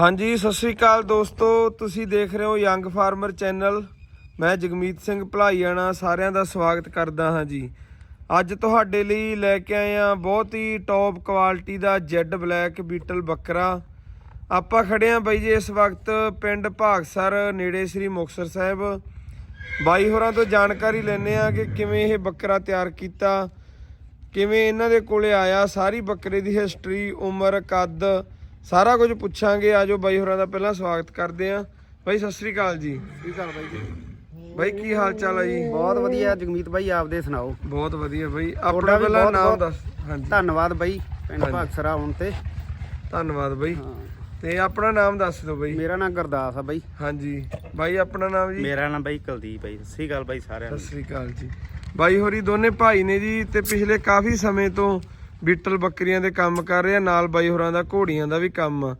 ਹਾਂਜੀ, ਸਤਿ ਸ੍ਰੀ ਅਕਾਲ ਦੋਸਤੋ। ਤੁਸੀਂ ਦੇਖ ਰਹੇ ਹੋ ਯੰਗ ਫਾਰਮਰ ਚੈਨਲ ਮੈਂ ਜਗਮੀਤ ਸਿੰਘ ਭਲਾਈਆਣਾ, ਸਾਰਿਆਂ ਦਾ ਸਵਾਗਤ ਕਰਦਾ ਹਾਂ ਜੀ। ਅੱਜ ਤੁਹਾਡੇ ਲਈ ਲੈ ਕੇ ਆਏ ਹਾਂ ਬਹੁਤ ਹੀ ਟੌਪ ਕੁਆਲਿਟੀ ਦਾ ਜੈਡ ਬਲੈਕ ਬੀਟਲ ਬੱਕਰਾ। ਆਪਾਂ ਖੜੇ ਹਾਂ ਬਾਈ ਜੀ ਇਸ ਵਕਤ ਪਿੰਡ ਭਾਗਸਰ, ਨੇੜੇ ਸ੍ਰੀ ਮੁਕਤਸਰ ਸਾਹਿਬ। ਬਾਈ ਹੋਰਾਂ ਤੋਂ ਜਾਣਕਾਰੀ ਲੈਣੇ ਆ ਕਿ ਕਿਵੇਂ ਇਹ ਬੱਕਰਾ ਤਿਆਰ ਕੀਤਾ, ਕਿਵੇਂ ਇਹਨਾਂ ਦੇ ਕੋਲੇ ਆਇਆ। ਸਾਰੀ ਬੱਕਰੇ ਦੀ ਹਿਸਟਰੀ ਉਮਰ, ਕੱਦ ਸਾਰਾ ਕੁਝ ਪੁੱਛਾਂਗੇ ਆਜੋ ਬਾਈ ਹੋਰਾਂ ਦਾ ਪਹਿਲਾਂ ਸਵਾਗਤ ਕਰਦੇ ਆਂ। ਬਾਈ ਸਤਿ ਸ੍ਰੀ ਅਕਾਲ ਜੀ। ਠੀਕ ਆ ਬਾਈ ਜੀ। ਬਾਈ ਕੀ ਹਾਲ ਚਾਲ ਆ ਜੀ? ਬਹੁਤ ਵਧੀਆ ਜਗਮੀਤ ਬਾਈ ਆਪਦੇ ਸੁਣਾਓ। ਬਹੁਤ ਵਧੀਆ ਬਾਈ। ਆਪਣਾ ਪਹਿਲਾਂ ਨਾਮ ਦੱਸ। ਹਾਂਜੀ। ਧੰਨਵਾਦ ਬਾਈ ਪਿੰਡ। ਭਾਗਸਰਾ ਆਉਣ ਤੇ। ਧੰਨਵਾਦ ਬਾਈ। ਹਾਂ। ਤੇ ਆਪਣਾ ਨਾਮ ਦੱਸ ਦਿਓ ਬਾਈ। ਮੇਰਾ ਨਾਮ ਗੁਰਦਾਸ ਆ ਬਾਈ। ਹਾਂਜੀ। ਬਾਈ ਆਪਣਾ ਨਾਮ ਜੀ? ਮੇਰਾ ਨਾਮ ਬਾਈ ਕੁਲਦੀਪ ਹੈ ਸਤਿ ਸ਼੍ਰੀ ਅਕਾਲ ਬਾਈ ਸਾਰਿਆਂ ਸਤਿ ਨੂੰ। ਸ੍ਰੀ ਅਕਾਲ ਜੀ। ਬਾਈ ਹੋਰੀ ਦੋਨੇ ਭਾਈ ਨੇ ਜੀ ਤੇ ਪਿਛਲੇ ਕਾਫੀ ਸਮੇਂ ਤੋਂ ਬੀਟਲ ਬੱਕਰੀਆਂ ਦੇ ਕੰਮ ਕਰ ਰਹੇ ਨਾਲ ਬਾਈ ਹੋਰਾਂ ਦਾ ਘੋੜੀਆਂ ਦਾ ਵੀ ਕੰਮ।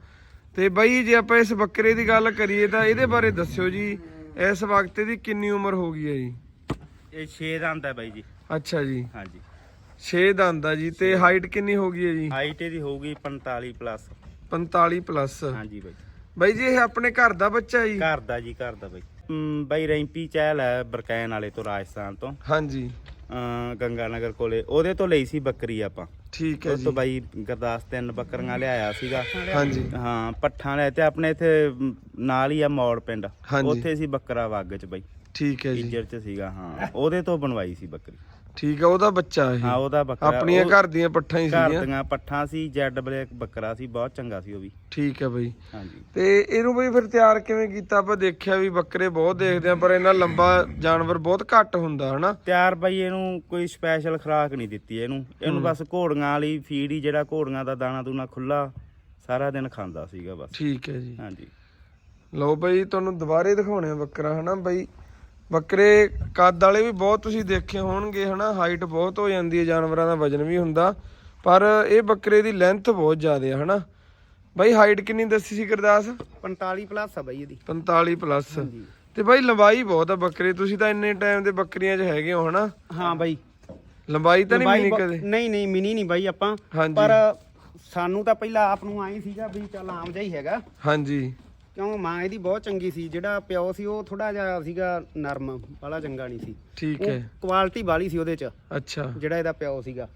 ਤੇ ਬਾਈ ਜੇ ਆਪਾਂ ਇਸ ਬੱਕਰੇ ਦੀ ਗੱਲ ਕਰੀਏ ਤਾਂ ਇਹਦੇ ਬਾਰੇ ਦੱਸਿਓ ਜੀ ਇਸ ਵਕਤ ਇਹਦੀ ਕਿੰਨੀ ਉਮਰ ਹੋ ਗਈ ਹੈ ਜੀ? ਇਹ 6 ਦਾ ਆਂਦਾ ਬਾਈ ਜੀ। ਅੱਛਾ ਜੀ। ਹਾਂਜੀ। 6 ਦੰਦ ਆ ਜੀ ਤੇ ਹਾਈਟ ਕਿੰਨੀ ਹੋ ਗਈ ਹੈ ਜੀ? ਹਾਈਟ ਇਹਦੀ ਹੋਊਗੀ 45 ਪਲੱਸ 45 ਪਲੱਸ ਹਾਂਜੀ ਬਾਈ। ਬਾਈ ਜੀ ਇਹ ਆਪਣੇ ਘਰ ਦਾ ਬੱਚਾ ਹੈ ਜੀ? ਘਰ ਦਾ ਜੀ ਘਰ ਦਾ ਬਾਈ। ਬਾਈ ਰੈਂਪੀ ਚਹਿਲ ਹੈ ਬਰਕੈਨ ਵਾਲੇ ਤੋਂ ਰਾਜਸਥਾਨ ਤੋਂ। ਹਾਂਜੀ। ਗੰਗਾ ਨਗਰ ਕੋਲੇ। ਉਹਦੇ ਤੋਂ ਲਈ ਸੀ ਬੱਕਰੀ ਆਪਾਂ। ਠੀਕ ਹੈ ਜੀ ਤੋਂ ਬਾਈ ਗੁਰਦਾਸ ਤਿੰਨ ਬੱਕਰੀਆਂ ਲਿਆਇਆ ਸੀਗਾ। ਹਾਂਜੀ। ਹਾਂ ਪੱਠਾਂ ਲੈ ਤੇ ਆਪਣੇ ਇੱਥੇ ਨਾਲ ਹੀ ਆ ਮੌੜ ਪਿੰਡ। ਹਾਂਜੀ। ਉੱਥੇ ਸੀ ਬੱਕਰਾ ਵੱਗ ਚ ਬਾਈ। ਠੀਕ ਹੈ ਜੀ। ਇੰਜਰ ਚ ਸੀਗਾ ਹਾਂ। ਉਹਦੇ ਤੋਂ ਬਣਵਾਈ ਸੀ ਬੱਕਰੀ। ਠੀਕ ਹੈ ਉਹਦਾ ਬੱਚਾ ਹਾਂ ਇਹ ਉਹਦਾ ਬੱਕਰਾ। ਆਪਣੀਆਂ ਉਹ- ਘਰ ਦੀਆਂ ਪੱਠਾਂ ਹੀ ਘਰ ਸੀਗੀਆਂ। ਦੀਆਂ ਪੱਠਾਂ ਸੀ ਜੈਡ ਬਲੈਕ ਬੱਕਰਾ ਸੀ ਬਹੁਤ ਚੰਗਾ ਸੀ ਉਹ ਵੀ। ਠੀਕ ਹੈ ਬਾਈ। ਹਾਂਜੀ। ਤੇ ਇਹਨੂੰ ਬਈ ਫਿਰ ਤਿਆਰ ਕਿਵੇਂ ਕੀਤਾ? ਆਪਾਂ ਦੇਖਿਆ ਵੀ ਬੱਕਰੇ ਬਹੁਤ ਦੇਖਦੇ ਆ ਪਰ ਇਹਨਾਂ ਲੰਬਾ ਜਾਨਵਰ ਬਹੁਤ ਘੱਟ ਹੁੰਦਾ ਹਨਾ? ਤਿਆਰ ਬਾਈ ਇਹਨੂੰ ਕੋਈ ਸਪੈਸ਼ਲ ਖੁਰਾਕ ਨਹੀਂ ਦਿੱਤੀ ਇਹਨੂੰ। ਇਹਨੂੰ ਬਸ ਘੋੜੀਆਂ ਵਾਲੀ ਫੀਡ ਹੀ ਜਿਹੜਾ ਘੋੜੀਆਂ ਦਾ ਦਾਣਾ ਦੂਣਾ ਖੁੱਲਾ ਸਾਰਾ ਦਿਨ ਖਾਂਦਾ ਸੀਗਾ ਬਸ। ਠੀਕ ਹੈ ਜੀ। ਹਾਂਜੀ। ਲਓ ਬਈ ਤੁਹਾਨੂੰ ਦੁਬਾਰੇ ਦਿਖਾਉਣੇ ਆ ਬੱਕਰਾ ਹਨਾ ਬਈ? ਬੱਕਰੇ ਕੱਦ ਵਾਲੇ ਵੀ ਬਹੁਤ ਤੁਸੀਂ ਦੇਖੇ ਹੋਣਗੇ ਹਨਾ? ਹਾਈਟ ਬਹੁਤ ਹੋ ਜਾਂਦੀ ਹੈ ਜਾਨਵਰਾਂ ਦਾ ਵਜਨ ਵੀ ਹੁੰਦਾ। ਪਰ ਇਹ ਬੱਕਰੇ ਦੀ ਲੈਂਥ ਬਹੁਤ ਜ਼ਿਆਦਾ ਹੈ ਹਨਾ? ਬਈ ਹਾਈਟ ਕਿੰਨੀ ਦੱਸੀ ਸੀ ਗੁਰਦਾਸ? 45 ਪਲੱਸ ਆ ਬਾਈ ਇਹਦੀ। 45 ਪਲੱਸ ਤੇ ਬਾਈ ਲੰਬਾਈ ਬਹੁਤ ਆ ਬੱਕਰੇ ਤੁਸੀਂ ਤਾਂ ਇੰਨੇ ਟਾਈਮ ਦੇ ਬੱਕਰੀਆਂ 'ਚ ਹੈਗੇ ਹੋ ਹਨਾ? ਹਾਂ ਬਾਈ। ਲੰਬਾਈ ਤਾਂ ਨਹੀਂ ਮਿਨੀ ਕਦੇ? ਨਹੀਂ ਨਹੀਂ ਮਿਨੀ ਨਹੀਂ ਬਾਈ ਆਪਾਂ। ਪਰ ਸਾਨੂੰ ਤਾਂ ਪਹਿਲਾਂ ਆਪ ਨੂੰ ਆਈ ਸੀਗਾ ਵੀ ਚੱਲ ਆਮ ਜਿਹਾ ਹੀ ਹੈਗਾ। ਹਾਂਜੀ। ਕਿਉਂ ਮਾਂ ਇਹਦੀ ਬਹੁਤ ਚੰਗੀ ਸੀ ਜਿਹੜਾ ਪਿਓ ਸੀ ਉਹ ਥੋੜਾ ਜਿਹਾ ਸੀਗਾ ਨਰਮ ਬਾਲਾ ਚੰਗਾ ਨਹੀਂ ਸੀ। ਠੀਕ ਹੈ। ਕੁਆਲਿਟੀ ਬਾਲੀ ਸੀ ਉਹਦੇ ਚ ਅੱਛਾ। ਜਿਹੜਾ ਇਹਦਾ ਪਿਓ ਸੀਗਾ।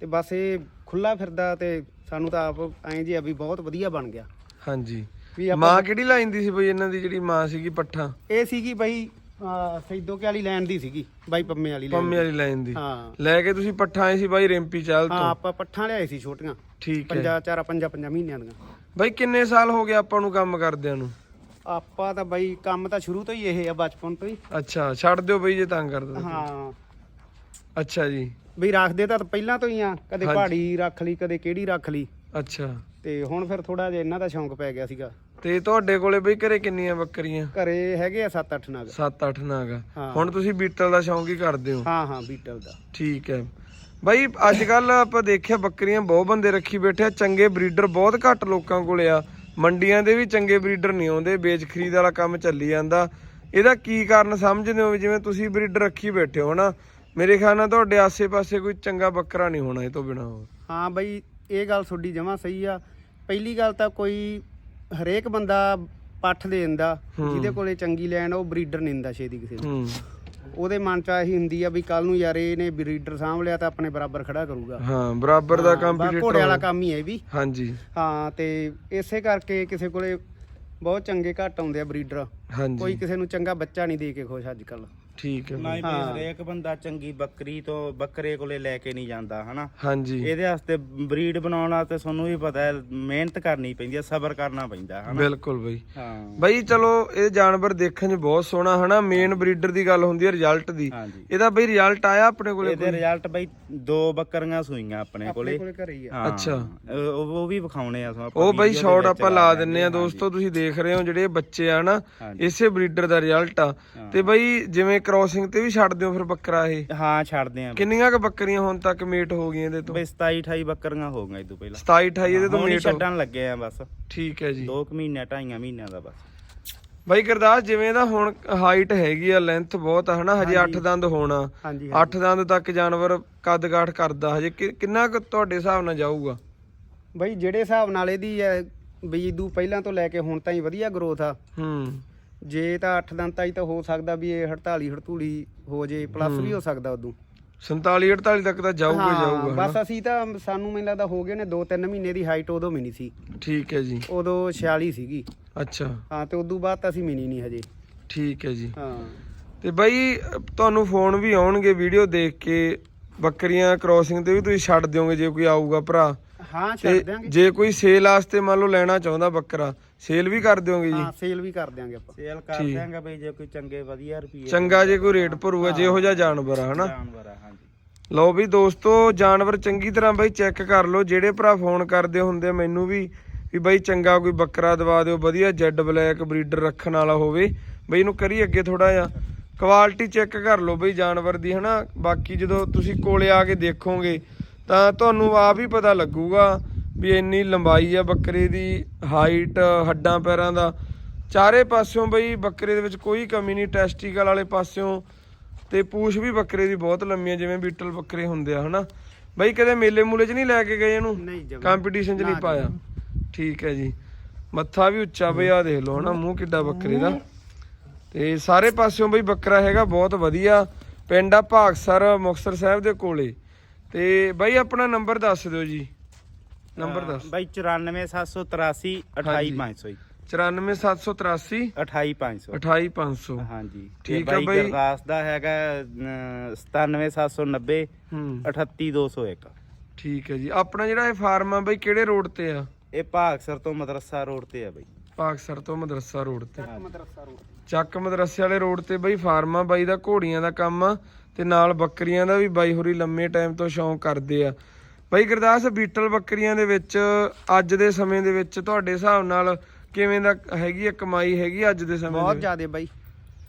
ਤੇ ਬਸ ਇਹ ਖੁੱਲਾ ਫਿਰਦਾ ਤੇ ਸਾਨੂੰ ਤਾਂ ਆਪ ਐਂ ਜੀ ਆ ਵੀ ਬਹੁਤ ਵਧੀਆ ਬਣ ਗਿਆ। ਹਾਂਜੀ। ਵੀ ਆਪਾਂ ਮਾਂ ਕਿਹੜੀ ਲਾਈਨ ਦੀ ਸੀ ਬਈ ਇਹਨਾਂ ਦੀ ਜਿਹੜੀ ਮਾਂ ਸੀਗੀ ਪੱਠਾ? ਇਹ ਸੀਗੀ ਬਾਈ ਅਹ ਸੈਦੋ ਕੇ ਵਾਲੀ ਲੈਣ ਦੀ ਸੀਗੀ ਬਾਈ ਪੰਮੇ ਵਾਲੀ ਲੈਣ ਪੰਮੇ ਵਾਲੀ ਲਾਈਨ ਦੀ। ਹਾਂ। ਲੈ ਕੇ ਤੁਸੀਂ ਪੱਠਾ ਆਏ ਸੀ ਬਾਈ ਰਿੰਪੀ ਚਾਲ ਹਾਂ ਤੋਂ ਆਪਾਂ ਪੱਠਾਂ ਲਿਆਏ ਸੀ ਛੋਟੀਆਂ। ਠੀਕ ਹੈ। ਪੰਜਾ ਚਾਰਾ ਪੰਜਾ ਪੰਜਾ ਮਹੀਨਿਆਂ ਦੀਆਂ। ਬਾਈ ਕਿੰਨੇ ਸਾਲ ਹੋ ਗਏ ਆਪਾਂ ਨੂੰ ਕੰਮ ਕਰਦਿਆਂ ਨੂੰ? ਆਪਾਂ ਤਾਂ ਬਾਈ ਕੰਮ ਤਾਂ ਸ਼ੁਰੂ ਤੋਂ ਹੀ ਇਹ ਆ ਬਚਪਨ ਤੋਂ ਹੀ। ਅੱਛਾ ਛੱਡ ਦਿਓ ਬਈ ਜੇ ਤੰਗ ਕਰਦਾ ਤਾਂ। ਹਾਂ। ਅੱਛਾ ਜੀ। ਬਈ ਰੱਖਦੇ ਤਾਂ ਪਹਿਲਾਂ ਤੋਂ ਹੀ ਆ ਕਦੇ ਹਾਂਜੀ। ਪਹਾੜੀ ਰੱਖ ਲਈ ਕਦੇ ਕਿਹੜੀ ਰੱਖ ਲਈ। ਅੱਛਾ। ਤੇ ਹੁਣ ਫਿਰ ਥੋੜਾ ਜਿਹਾ ਇਹਨਾਂ ਦਾ ਸ਼ੌਂਕ ਪੈ ਗਿਆ ਸੀਗਾ। ਤੇ ਤੁਹਾਡੇ ਕੋਲੇ ਬਈ ਘਰੇ ਕਿੰਨੀਆਂ ਬੱਕਰੀਆਂ? ਘਰੇ ਹੈਗੇ ਆ 7-8 ਨਗ। 7-8 ਨਾਗਾ। ਹਾਂ। ਹੁਣ ਤੁਸੀਂ ਬੀਟਲ ਦਾ ਸ਼ੌਂਕ ਹੀ ਕਰਦੇ ਹੋ। ਹਾਂ ਹਾਂ ਬੀਟਲ ਦਾ। ਠੀਕ ਹੈ। ਬਾਈ ਅੱਜ ਕੱਲ ਆਪਾਂ ਦੇਖਿਆ ਬੱਕਰੀਆਂ ਬਹੁਤ ਬੰਦੇ ਰੱਖੀ ਬੈਠੇ ਆ ਚੰਗੇ ਬਰੀਡਰ ਬਹੁਤ ਘੱਟ ਲੋਕਾਂ ਕੋਲੇ ਆ। ਮੰਡੀਆਂ ਦੇ ਵੀ ਚੰਗੇ ਬਰੀਡਰ ਨਹੀਂ ਆਉਂਦੇ ਵੇਚ ਖਰੀਦ ਵਾਲਾ ਕੰਮ ਚੱਲੀ ਜਾਂਦਾ। ਇਹਦਾ ਕੀ ਕਾਰਨ ਸਮਝਦੇ ਹੋ ਜਿਵੇਂ ਤੁਸੀਂ ਬਰੀਡਰ ਰੱਖੀ ਬੈਠੇ ਹੋ ਨਾ? ਮੇਰੇ ਖਿਆਲ ਨਾਲ ਤੁਹਾਡੇ ਆਸੇ-ਪਾਸੇ ਕੋਈ ਚੰਗਾ ਬੱਕਰਾ ਨਹੀਂ ਹੋਣਾ ਇਹ ਤੋਂ ਬਿਨਾ। ਹਾਂ ਬਈ ਇਹ ਗੱਲ ਤੁਹਾਡੀ ਜਮਾ ਸਹੀ ਆ। ਪਹਿਲੀ ਗੱਲ ਤਾਂ ਕੋਈ ਹਰੇਕ ਬੰਦਾ ਪੱਠ ਦੇ ਦਿੰਦਾ। ਜਿਹਦੇ ਕੋਲੇ ਚੰਗੀ ਲੈਣ ਉਹ ਬਰੀਡਰ ਨਹੀਂ ਦਿੰਦਾ ਛੇਤੀ ਕਿਸੇ ਨੂੰ। ਉਹਦੇ ਮਨ ਚ ਇਹੀ ਹੁੰਦੀ ਆ ਵੀ ਕੱਲ ਨੂੰ ਯਾਰ ਇਹਨੇ ਬਰੀਡਰ ਸਾਂਭ ਲਿਆ ਤਾਂ ਆਪਣੇ ਬਰਾਬਰ ਖੜਾ ਕਰੂਗਾ। ਹਾਂ ਬਰਾਬਰ ਦਾ ਕੰਪੀਟੀਟਰ ਘੋੜੇ ਵਾਲਾ ਕੰਮ ਹੀ ਹੈ ਇਹ ਵੀ। ਹਾਂਜੀ। ਹਾਂ ਤੇ ਇਸੇ ਕਰਕੇ ਕਿਸੇ ਕੋਲੇ ਬਹੁਤ ਚੰਗੇ ਘੱਟ ਆਉਂਦੇ ਆ ਬਰੀਡਰ ਕੋਈ ਹਾਂਜੀ ਕਿਸੇ ਨੂੰ ਚੰਗਾ ਬੱਚਾ ਨਹੀਂ ਦੇ ਕੇ ਖੁਸ਼ ਅੱਜ ਕੱਲ ਠੀਕ ਹੈ। ਨਾ ਬਾਈ। ਹੀ। ਵੀ ਹਰੇਕ ਬੰਦਾ ਚੰਗੀ ਬੱਕਰੀ ਤੋਂ ਬੱਕਰੇ ਕੋਲੇ ਲੈ ਕੇ ਨਹੀਂ ਜਾਂਦਾ ਹਨਾ? ਹਾਂਜੀ। ਇਹਦੇ ਵਾਸਤੇ ਬਰੀਡ ਬਣਾਉਣ ਵਾਸਤੇ ਤੁਹਾਨੂੰ ਵੀ ਪਤਾ ਹੈ ਮਿਹਨਤ ਕਰਨੀ ਪੈਂਦੀ ਹੈ ਸਬਰ ਕਰਨਾ ਪੈਂਦਾ ਹਨਾ? ਬਿਲਕੁਲ ਬਈ। ਹਾਂ। ਬਈ ਚਲੋ ਇਹ ਜਾਨਵਰ ਦੇਖਣ 'ਚ ਬਹੁਤ ਸੋਹਣਾ ਹਨਾ? ਮੇਨ ਬਰੀਡਰ ਦੀ ਗੱਲ ਹੁੰਦੀ ਹੈ ਰਿਜ਼ਲਟ ਦੀ। ਹਾਂਜੀ। ਇਹਦਾ ਬਈ ਰਿਜ਼ਲਟ ਆਇਆ ਆਪਣੇ ਕੋਲੇ ਇਹਦੇ ਰਿਜ਼ਲਟ ਬਈ ਦੋ ਬੱਕਰੀਆਂ ਸੂਈਆਂ ਆਪਣੇ ਕੋਲੇ। ਕੋਲੇ ਘਰੇ ਹੀ ਆ। ਹਾਂ। ਅੱਛਾ। ਉਹ ਉਹ ਵੀ ਵਿਖਾਉਣੇ ਆ ਆਪਾਂ ਉਹ ਬਈ video ਦੇ ਸ਼ਾਰਟ ਵਿੱਚ ਆਪਾਂ ਲਾ ਦਿੰਨੇ ਆ ਦੋਸਤੋ ਤੁਸੀਂ ਦੇਖ ਰਹੇ ਹੋ ਜਿਹੜੇ ਬੱਚੇ ਆ ਨਾ। ਇਸੇ ਬਰੀਡਰ ਦਾ ਰਿਜ਼ਲਟ ਆ। ਤੇ ਬਈ ਜਿਵੇਂ ਕ੍ਰੋਸਿੰਗ ਤੇ ਵੀ ਛੱਡ ਦਿਓ ਫਿਰ ਬੱਕਰਾ ਇਹ। ਹਾਂ ਛੱਡਦੇ ਆ। ਬਈ। ਕਿੰਨੀਆਂ ਕ ਬੱਕਰੀਆਂ ਹੁਣ ਤੱਕ ਮੇਟ ਹੋ ਗਈਆਂ ਇਹਦੇ ਤੋਂ? ਬਈ 27 28 ਬੱਕਰੀਆਂ ਹੋ ਗਈਆਂ ਇਹ ਤੋਂ ਪਹਿਲਾਂ। 27 28 ਇਹਦੇ ਤੋਂ ਮੇਟ ਛੱਡਣ ਲੱਗੇ ਆ ਬਸ। ਠੀਕ ਹੈ ਜੀ। 2 ਮਹੀਨੇ ਢਾਈਆਂ ਮਹੀਨਿਆਂ ਦਾ ਬਸ। ਬਾਈ ਗੁਰਦਾਸ ਜਿਵੇਂ ਇਹਦਾ ਹੁਣ ਹਾਈਟ ਹੈਗੀ ਆ ਲੈਂਥ ਬਹੁਤ ਆ ਹਨਾ? ਹਜੇ 8 ਦੰਦ ਹੋਣਾ। ਹਾਂਜੀ 8 ਦੰਦ ਤੱਕ ਜਾਨਵਰ ਕੱਦ ਕਾਠ ਕਰਦਾ। ਹਜੇ ਕਿੰਨਾ ਕੁ ਤੁਹਾਡੇ ਹਿਸਾਬ ਨਾਲ ਜਾਊਗਾ? ਬਈ ਜਿਹੜੇ ਹਿਸਾਬ ਨਾਲ ਇਹਦੀ ਹੈ ਵੀ ਇਦੋਂ ਪਹਿਲਾਂ ਤੋਂ ਲੈ ਕੇ ਹੁਣ ਤਾਈਂ ਵਧੀਆ ਗਰੋਥ ਆ। ਹੂੰ। ਜੇ ਤਾਂ 8 ਦੰਦ ਤਾਈ ਤਾਂ ਹੋ ਸਕਦਾ ਵੀ ਇਹ 48 ਹੜਤੂੜੀ ਹੋ ਜੇ ਪਲੱਸ ਵੀ ਹੋ ਸਕਦਾ ਉਦੋਂ। 47 48 ਤੱਕ ਤਾਂ ਜਾਊਗਾ ਹੀ ਜਾਊਗਾ ਬਸ ਹਨਾ? ਅਸੀਂ ਤਾਂ ਸਾਨੂੰ ਮੈਨੂੰ ਲੱਗਦਾ ਹੋ ਗਏ ਨੇ 2-3 ਮਹੀਨੇ ਦੀ ਹਾਈਟ ਉਦੋਂ ਮਿਨੀ ਸੀ। ਠੀਕ ਹੈ ਜੀ। ਉਦੋਂ 46 ਸੀਗੀ। ਅੱਛਾ। ਹਾਂ ਤੇ ਉਦੋਂ ਬਾਅਦ ਤਾਂ ਅਸੀਂ ਮਿਨੀ ਨਹੀਂ ਹਜੇ। ਠੀਕ ਹੈ ਜੀ। ਹਾਂ। ਤੇ ਬਾਈ ਤੁਹਾਨੂੰ ਫੋਨ ਵੀ ਆਉਣਗੇ ਵੀਡੀਓ ਦੇਖ ਕੇ। ਬੱਕਰੀਆਂ ਕ੍ਰੋਸਿੰਗ ਤੇ ਵੀ ਤੁਸੀਂ ਛੱਡ ਦਿਓਗੇ ਜੇ ਕੋਈ ਆਊਗਾ ਭਰਾ। ਹਾਂ ਤੇ ਛੱਡ ਦਿਆਂਗੇ। ਜੇ ਕੋਈ ਸੇਲ ਵਾਸਤੇ ਮੰਨ ਲਓ ਲੈਣਾ ਚਾਹੁੰਦਾ ਬੱਕਰਾ ਸੇਲ ਵੀ ਕਰ ਦਿਓਗੇ ਜੀ? ਹਾਂ ਸੇਲ ਵੀ ਕਰ ਦਿਆਂਗੇ ਆਪਾਂ। ਸੇਲ ਕਰ ਠੀਕ। ਦਿਆਂਗੇ ਬਈ ਜੇ ਕੋਈ ਚੰਗੇ ਵਧੀਆ ਰੁਪਏ ਚੰਗਾ ਜੇ ਕੋਈ ਰੇਟ ਭਰੂਗਾ ਜੇ ਇਹੋ ਜਿਹਾ ਜਾਨਵਰ ਆ ਹਨਾ? ਜਾਨਵਰ ਆ ਹਾਂਜੀ। ਲਓ ਵੀ ਦੋਸਤੋ ਜਾਨਵਰ ਚੰਗੀ ਤਰ੍ਹਾਂ ਬਾਈ ਚੈੱਕ ਕਰ ਲਓ ਜਿਹੜੇ ਭਰਾ ਫੋਨ ਕਰਦੇ ਹੁੰਦੇ ਆ ਮੈਨੂੰ ਵੀ ਵੀ ਬਾਈ ਚੰਗਾ ਕੋਈ ਬੱਕਰਾ ਦਵਾ ਦਿਓ ਵਧੀਆ ਜੈਡ ਬਲੈਕ ਬਰੀਡਰ ਰੱਖਣ ਵਾਲਾ ਹੋਵੇ। ਬਈ ਇਹਨੂੰ ਕਰੀ ਅੱਗੇ ਥੋੜਾ ਜਿਹਾ। ਕੁਆਲਿਟੀ ਚੈੱਕ ਕਰ ਲਓ ਬਈ ਜਾਨਵਰ ਦੀ ਹਨਾ? ਬਾਕੀ ਜਦੋਂ ਤੁਸੀਂ ਕੋਲੇ ਆ ਕੇ ਦੇਖੋਗੇ ਤਾਂ ਤੁਹਾਨੂੰ ਆਪ ਹੀ ਪਤਾ ਲੱਗੂਗਾ ਵੀ ਇੰਨੀ ਲੰਬਾਈ ਆ ਬੱਕਰੇ ਦੀ ਹਾਈਟ ਹੱਡਾਂ ਪੈਰਾਂ ਦਾ। ਚਾਰੇ ਪਾਸਿਓਂ ਬਈ ਬੱਕਰੇ ਦੇ ਵਿੱਚ ਕੋਈ ਕਮੀ ਨਹੀਂ ਟੈਸਟੀਕਲ ਵਾਲੇ ਪਾਸਿਓਂ ਤੇ ਪੂਛ ਵੀ ਬੱਕਰੇ ਦੀ ਬਹੁਤ ਲੰਮੀ ਹੈ ਜਿਵੇਂ ਬੀਟਲ ਬੱਕਰੇ ਹੁੰਦੇ ਆ ਹਨਾ? ਬਈ ਕਦੇ ਮੇਲੇ ਮੂਲੇ 'ਚ ਨਹੀਂ ਲੈ ਕੇ ਗਏ ਇਹਨੂੰ? ਕੰਪੀਟੀਸ਼ਨ 'ਚ ਨਹੀਂ ਪਾਇਆ। ਠੀਕ ਹੈ ਜੀ। ਮੱਥਾ ਵੀ ਉੱਚਾ ਬਈ ਆ ਦੇਖ ਲਓ ਹਨਾ? ਮੂੰਹ ਕਿੱਡਾ ਬੱਕਰੇ ਦਾ। ਤੇ ਸਾਰੇ ਪਾਸਿਓਂ ਬਈ ਬੱਕਰਾ ਹੈਗਾ ਬਹੁਤ ਵਧੀਆ। ਪਿੰਡ ਆ ਭਾਗਸਰ ਮੁਕਤਸਰ ਸਾਹਿਬ ਦੇ ਕੋਲੇ। ਤੇ ਬਈ ਆਪਣਾ ਨੰਬਰ ਦੱਸ ਦਿਓ ਜੀ। ਨੰਬਰ ਦੱਸ। ਬਾਈ 94783 28500 94783 28500 28500 ਹਾਂਜੀ। ਠੀਕ ਆ ਬਾਈ। ਗੁਰਦਾਸ ਦਾ ਹੈਗਾ ਅਹ, 97790 ਹੂੰ। 38201 ਠੀਕ ਹੈ ਜੀ। ਆਪਣਾ ਜਿਹੜਾ ਇਹ ਫਾਰਮ ਆ ਬਈ ਕਿਹੜੇ ਰੋਡ ਤੇ ਆ? ਇਹ ਭਾਗਸਰ ਤੋਂ ਮਦਰਸਾ ਰੋਡ ਤੇ ਆ ਬਾਈ। ਭਾਗਸਰ ਤੋਂ ਮਦਰਸਾ ਰੋਡ ਤੇ। ਮਦਰਸਾ ਰੋਡ ਚੱਕ ਮਦਰਸੇ ਵਾਲੇ ਰੋਡ ਤੇ ਬਈ ਫਾਰਮ ਬਾਈ ਦਾ ਘੋੜੀਆਂ ਦਾ ਕੰਮ ਆ ਤੇ ਨਾਲ ਬੱਕਰੀਆਂ ਦਾ ਵੀ ਬਾਈ ਹੋਰੀ ਲੰਮੇ ਟਾਈਮ ਤੋਂ ਸ਼ੌਂਕ ਕਰਦੇ ਆ। ਬਾਈ ਗੁਰਦਾਸ ਬੀਟਲ ਬੱਕਰੀਆਂ ਦੇ ਵਿੱਚ ਅੱਜ ਦੇ ਸਮੇਂ ਦੇ ਵਿੱਚ ਤੁਹਾਡੇ ਹਿਸਾਬ ਨਾਲ ਕਿਵੇਂ ਦਾ ਹੈਗੀ ਆ ਕਮਾਈ ਹੈਗੀ ਅੱਜ ਦੇ ਸਮੇਂ ਦੇ ਬਹੁਤ ਵਿੱਚ ਜ਼ਿਆਦੇ ਬਾਈ।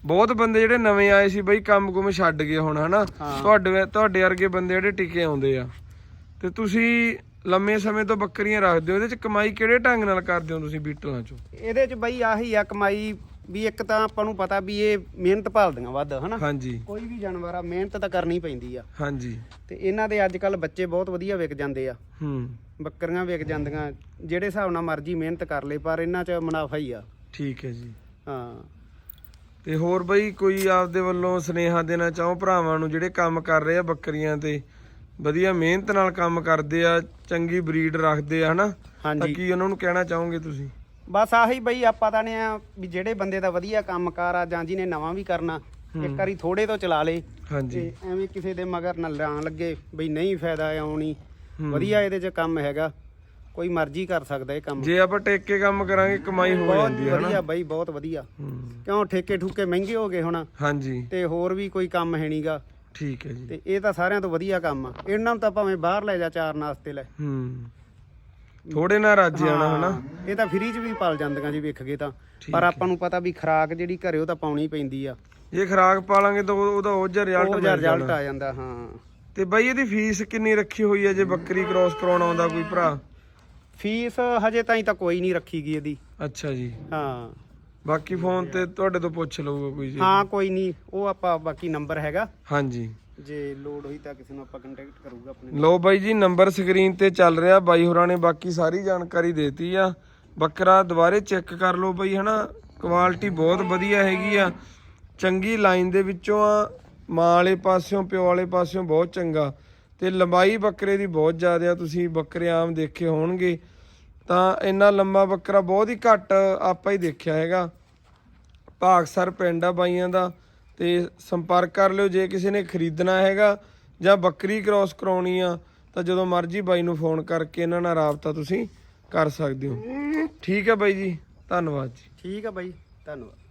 ਬਹੁਤ ਬੰਦੇ ਜਿਹੜੇ ਨਵੇਂ ਆਏ ਸੀ ਬਈ ਕੰਮ ਕੁਮ ਛੱਡ ਗਏ ਹੁਣ ਹਨਾ? ਹਾਂ। ਤੁਹਾਡੇ ਤੁਹਾਡੇ ਵਰਗੇ ਬੰਦੇ ਜਿਹੜੇ ਟਿਕੇ ਆਉਂਦੇ ਆ। ਤੇ ਤੁਸੀਂ ਲੰਮੇ ਸਮੇਂ ਤੋਂ ਬੱਕਰੀਆਂ ਰੱਖਦੇ ਹੋ ਇਹਦੇ ਚ ਕਮਾਈ ਕਿਹੜੇ ਢੰਗ ਨਾਲ ਕਰਦੇ ਹੋ ਤੁਸੀਂ ਬੀਟਲਾਂ ਚੋਂ? ਇਹਦੇ ਚ ਬਾਈ ਆਹੀ ਆ ਕਮਾਈ ਵੀ ਇੱਕ ਤਾਂ ਆਪਾਂ ਨੂੰ ਪਤਾ ਵੀ ਇਹ ਮਿਹਨਤ ਭਾਲਦੀਆਂ ਵੱਧ ਹਨਾ? ਹਾਂਜੀ। ਕੋਈ ਵੀ ਜਾਨਵਰ ਆ ਮਿਹਨਤ ਤਾਂ ਕਰਨੀ ਪੈਂਦੀ ਆ। ਹਾਂਜੀ। ਤੇ ਇਹਨਾਂ ਦੇ ਅੱਜ ਕੱਲ ਬੱਚੇ ਬਹੁਤ ਵਧੀਆ ਵਿਕ ਜਾਂਦੇ ਆ। ਹੂੰ। ਬੱਕਰੀਆਂ ਵਿਕ ਜਾਂਦੀਆਂ ਜਿਹੜੇ ਹਿਸਾਬ ਨਾਲ ਮਰਜ਼ੀ ਮਿਹਨਤ ਕਰ ਲੇ ਪਰ ਇਹਨਾਂ 'ਚ ਮੁਨਾਫਾ ਹੀ ਆ। ਠੀਕ ਹੈ ਜੀ। ਹਾਂ। ਤੇ ਹੋਰ ਬਈ ਕੋਈ ਆਪਦੇ ਵੱਲੋਂ ਸਨੇਹਾ ਦੇਣਾ ਚਾਹੋ ਭਰਾਵਾਂ ਨੂੰ ਜਿਹੜੇ ਕੰਮ ਕਰ ਰਹੇ ਆ ਬੱਕਰੀਆਂ ਤੇ? ਵਧੀਆ ਮਿਹਨਤ ਨਾਲ ਕੰਮ ਕਰਦੇ ਆ ਚੰਗੀ ਬਰੀਡ ਰੱਖਦੇ ਆ ਹਨਾ? ਤਾਂ ਹਾਂਜੀ। ਕੀ ਉਹਨਾਂ ਨੂੰ ਕਹਿਣਾ ਚਾਹੋਗੇ ਤੁਸੀਂ? ਬਸ ਆਹੀ ਬਈ ਆਪਾਂ ਤਾਂ ਨੇ ਆ ਵੀ ਜਿਹੜੇ ਬੰਦੇ ਦਾ ਵਧੀਆ ਕੰਮਕਾਰ ਆ ਜਾਂ ਜਿਹਨੇ ਨਵਾਂ ਵੀ ਕਰਨਾ ਇੱਕ ਵਾਰੀ ਥੋੜੇ ਤੋਂ ਚਲਾ ਲੇ। ਹਾਂਜੀ। ਐਵੇਂ ਕਿਸੇ ਦੇ ਮਗਰ ਨਾ ਲਾਣ ਲੱਗੇ ਬਈ ਨਹੀਂ ਫਾਇਦਾ ਆਉਣੀ। ਵਧੀਆ ਇਹਦੇ 'ਚ ਕੰਮ ਹੈਗਾ। ਕੋਈ ਮਰਜ਼ੀ ਕਰ ਸਕਦਾ ਇਹ ਕੰਮ। ਜੇ ਆਪਾਂ ਟੇਕ ਕੇ ਕੰਮ ਕਰਾਂਗੇ ਕਮਾਈ ਹੋ ਜਾਂਦੀ ਹੈ ਵਧੀਆ ਹਨਾ ਬਈ ਬਹੁਤ ਵਧੀਆ। ਕਿਉਂ ਠੇਕੇ ਠੂਕੇ ਮਹਿੰਗੇ ਹੋ ਗਏ ਹੁਣ? ਹਾਂਜੀ। ਤੇ ਹੋਰ ਵੀ ਕੋਈ ਕੰਮ ਹੈ ਨਹੀਂਗਾ ਠੀਕ ਹੈ ਜੀ। ਤੇ ਇਹ ਤਾਂ ਸਾਰਿਆਂ ਤੋਂ ਵਧੀਆ ਕੰਮ ਆ। ਇਹਨਾਂ ਨੂੰ ਤਾਂ ਭਾਵੇਂ ਬਾਹਰ ਲੈ ਜਾ ਚਾਰ ਨਾਸਤੇ ਲੈ। ਹੂੰ। ਥੋੜੇ ਨਾਲ ਰੱਜ ਜਾਣਾ ਹਨਾ। ਇਹ ਤਾਂ ਫ੍ਰੀ 'ਚ ਵੀ ਪਲ ਜਾਂਦੀਆਂ ਜੀ ਵੇਖ ਗਏ ਤਾਂ ਪਰ ਆਪਾਂ ਨੂੰ ਪਤਾ ਵੀ ਖਰਾਕ ਜਿਹੜੀ ਘਰੇ ਉਹ ਤਾਂ ਪਾਉਣੀ ਪੈਂਦੀ ਆ। ਜੇ ਖਰਾਕ ਪਾਲਾਂਗੇ ਤਾਂ ਉਹ- ਉਹਦਾ ਉਹ ਜਿਹਾ ਰਿਜ਼ਲਟ ਉਹ ਮਿਲ ਰਿਜ਼ਲਟ ਆ ਜਾਂਦਾ ਹਾਂ। ਤੇ ਬਾਈ ਇਹਦੀ ਫੀਸ ਕਿੰਨੀ ਰੱਖੀ ਹੋਈ ਹੈ ਜੇ ਬੱਕਰੀ ਕ੍ਰੋਸ ਕਰਾਉਣ ਆਉਂਦਾ ਕੋਈ ਭਰਾ? ਫੀਸ ਹਜੇ ਤਾਈਂ ਤਾਂ ਕੋਈ ਨਹੀਂ ਰੱਖੀ ਗਈ ਇਹਦੀ। ਅੱਛਾ ਜੀ। ਹਾਂ। ਬਾਕੀ ਫੋਨ ਤੇ ਤੁਹਾਡੇ ਤੋਂ ਪੁੱਛ ਲਊਗਾ ਕੋਈ ਜੀ। ਹਾਂ ਕੋਈ ਨਹੀਂ। ਉਹ ਆਪਾਂ ਬਾਕੀ ਨੰਬਰ ਹੈਗਾ। ਹਾਂਜੀ। ਜੇ ਲੋਡ ਹੋਈ ਤਾਂ ਕਿਸੇ ਨੂੰ ਆਪਾਂ ਕੰਟੈਕਟ ਕਰੂਗਾ ਆਪਣੇ ਲੋ ਬਾਈ ਜੀ ਨੰਬਰ ਸਕਰੀਨ ਤੇ ਚੱਲ ਰਿਹਾ ਬਾਈ ਹੋਰਾਂ ਨੇ ਬਾਕੀ ਸਾਰੀ ਜਾਣਕਾਰੀ ਦੇਤੀ ਆ। ਬੱਕਰਾ ਦੁਬਾਰੇ ਚੈੱਕ ਕਰ ਲਓ ਬਾਈ, ਹਨਾ? ਕੁਆਲਿਟੀ ਬਹੁਤ ਵਧੀਆ ਹੈਗੀ ਆ। ਚੰਗੀ ਲਾਈਨ ਦੇ ਵਿੱਚੋਂ ਆ, ਮਾਂ ਵਾਲੇ ਪਾਸਿਓਂ, ਪਿਓ ਵਾਲੇ ਪਾਸਿਓਂ ਬਹੁਤ ਚੰਗਾ। ਤੇ ਲੰਬਾਈ ਬੱਕਰੇ ਦੀ ਬਹੁਤ ਜ਼ਿਆਦਾ ਆ, ਤੁਸੀਂ ਬੱਕਰੇ ਆਮ ਦੇਖੇ ਹੋਣਗੇ। ਤਾਂ ਇੰਨਾ ਲੰਮਾ ਬੱਕਰਾ ਬਹੁਤ ਹੀ ਘੱਟ ਆਪਾਂ ਹੀ ਦੇਖਿਆ ਹੈਗਾ। ਭਾਗਸਰ ਪਿੰਡ ਆ ਬਾਈਆਂ ਦਾ। ਤੇ ਸੰਪਰਕ ਕਰ ਲਿਓ ਜੇ ਕਿਸੇ ਨੇ ਖਰੀਦਣਾ ਹੈਗਾ ਜਾਂ ਬੱਕਰੀ ਕ੍ਰਾਸ ਕਰਾਉਣੀ ਆ ਤਾਂ ਜਦੋਂ ਮਰਜ਼ੀ ਬਾਈ ਨੂੰ ਫੋਨ ਕਰਕੇ ਇਹਨਾਂ ਨਾਲ ਰਾਬਤਾ ਤੁਸੀਂ ਕਰ ਸਕਦੇ ਹੋ। ਠੀਕ ਹੈ ਬਾਈ ਜੀ ਧੰਨਵਾਦ ਜੀ। ਠੀਕ ਆ ਬਾਈ ਧੰਨਵਾਦ।